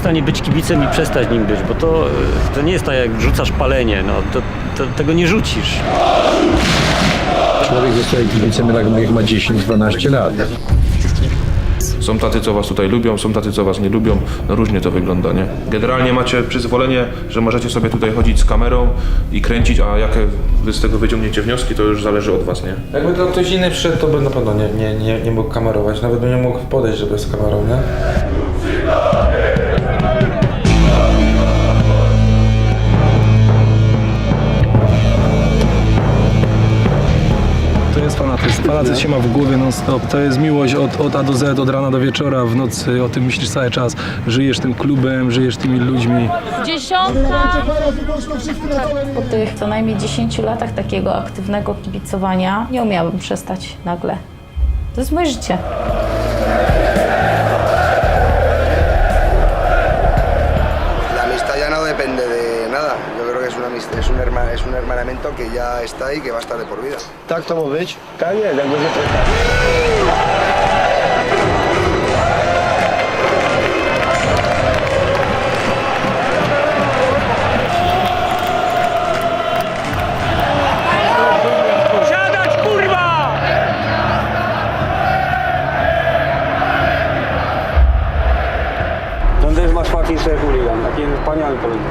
stanie być kibicem i przestać nim być, bo to, e, to nie jest tak jak rzucasz palenie, no, to, to, tego nie rzucisz. Człowiek zostaje kibicem jak- jak ma 10-12 lat. Są tacy, co was tutaj lubią, są tacy, co was nie lubią. No różnie to wygląda, nie? Generalnie macie przyzwolenie, że możecie sobie tutaj chodzić z kamerą i kręcić, a jakie wy z tego wyciągniecie wnioski, to już zależy od was, nie? Jakby to ktoś inny przyszedł, to by na pewno nie, nie, nie, nie mógł kamerować. Nawet by nie mógł podejść, żeby z kamerą, nie? To jest fanatyzm. Fanatyzm się ma w głowie non stop. To jest miłość od, od A do Z, od rana do wieczora, w nocy. O tym myślisz cały czas. Żyjesz tym klubem, żyjesz tymi ludźmi. Dziesiątka! Po tych co najmniej 10 latach takiego aktywnego kibicowania nie umiałabym przestać nagle. To jest moje życie. No depende de nada. Yo creo que es, una es, un, es un hermanamiento que ya está ahí, que va a estar de por vida. En España o en Colombia?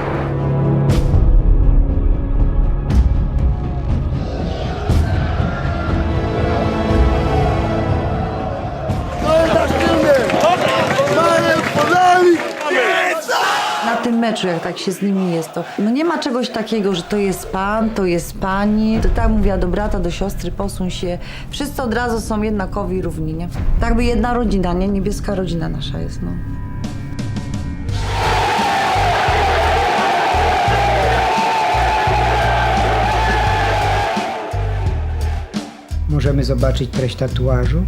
Na tym meczu, jak tak się z nimi jest, to no nie ma czegoś takiego, że to jest pan, to jest pani. To tak mówiła do brata, do siostry, posuń się. Wszyscy od razu są jednakowi równi, nie? Tak by jedna rodzina, nie? Niebieska rodzina nasza jest, no. Możemy zobaczyć treść tatuażu.